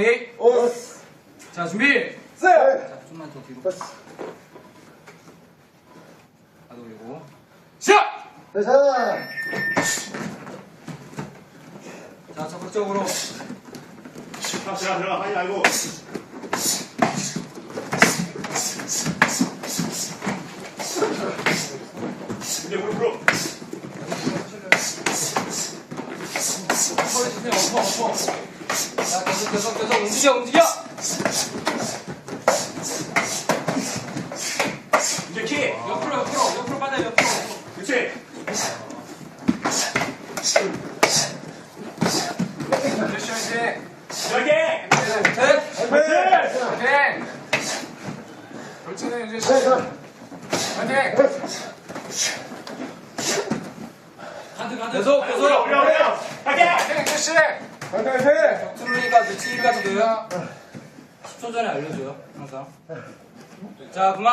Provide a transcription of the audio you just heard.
에이. 오. 자, 준비. 세. 자, 좀만 더 뒤로. 가도 올리고. 시작! 됐어. 자, 적극적으로. 자, 들어가, 들어가. 하지 말고. 이제 무릎, 무릎. 허리 주세요, 엎어, 엎어. 자, 계속, 계속, 계속 움직여, 움직여! 이제 키. 옆으로, 옆으로, 옆으로 빠져요, 옆으로. 그렇지. 열심히 열개. 셋, 셋, 그렇지. 화이팅! 그렇지, 이제. 화이팅! 가드 가드 계속, 계속! 올려, 올려. 트롤리가 며칠까지 돼요? 10초 전에 알려줘요, 항상. 자, 그만.